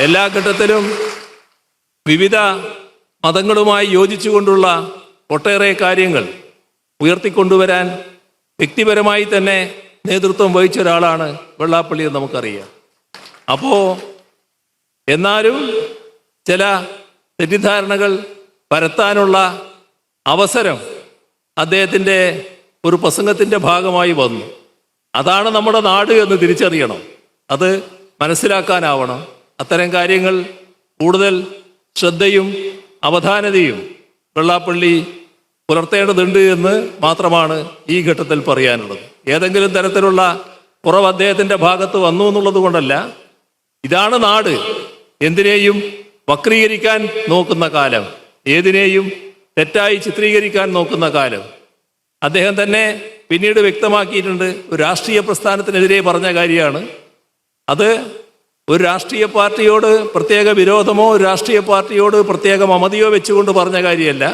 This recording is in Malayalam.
എല്ലാ ഘട്ടത്തിലും വിവിധ മതങ്ങളുമായി യോജിച്ചുകൊണ്ടുള്ള ഒട്ടേറെ കാര്യങ്ങൾ ഉയർത്തിക്കൊണ്ടുവരാൻ വ്യക്തിപരമായി തന്നെ നേതൃത്വം വഹിച്ച ഒരാളാണ് വെള്ളാപ്പള്ളി എന്ന് നമുക്കറിയാം. അപ്പോൾ എന്നാലും ചില തെറ്റിദ്ധാരണകൾ പരത്താനുള്ള അവസരം അദ്ദേഹത്തിന്റെ ഒരു പ്രസംഗത്തിന്റെ ഭാഗമായി വന്നു. അതാണ് നമ്മുടെ നാട് എന്ന് തിരിച്ചറിയണം. അത് മനസ്സിലാക്കാനാവണം. അത്തരം കാര്യങ്ങൾ കൂടുതൽ ശ്രദ്ധയും അവധാനതയും വെള്ളാപ്പള്ളി പുലർത്തേണ്ടതുണ്ട് എന്ന് മാത്രമാണ് ഈ ഘട്ടത്തിൽ പറയാനുള്ളത്. ഏതെങ്കിലും തരത്തിലുള്ള കുറവ് അദ്ദേഹത്തിന്റെ ഭാഗത്ത് വന്നു എന്നുള്ളത് കൊണ്ടല്ല. ഇതാണ് നാട്. എന്തിനേയും വക്രീകരിക്കാൻ നോക്കുന്ന കാലം. ഏതിനേയും തെറ്റായി ചിത്രീകരിക്കാൻ നോക്കുന്ന കാലം. അദ്ദേഹം തന്നെ പിന്നീട് വ്യക്തമാക്കിയിട്ടുണ്ട്. ഒരു രാഷ്ട്രീയ പ്രസ്ഥാനത്തിനെതിരെ പറഞ്ഞ കാര്യമാണ്. അത് ഒരു രാഷ്ട്രീയ പാർട്ടിയോട് പ്രത്യേക വിരോധമോ ഒരു രാഷ്ട്രീയ പാർട്ടിയോട് പ്രത്യേക മമതിയോ വെച്ചുകൊണ്ട് പറഞ്ഞ കാര്യമല്ല.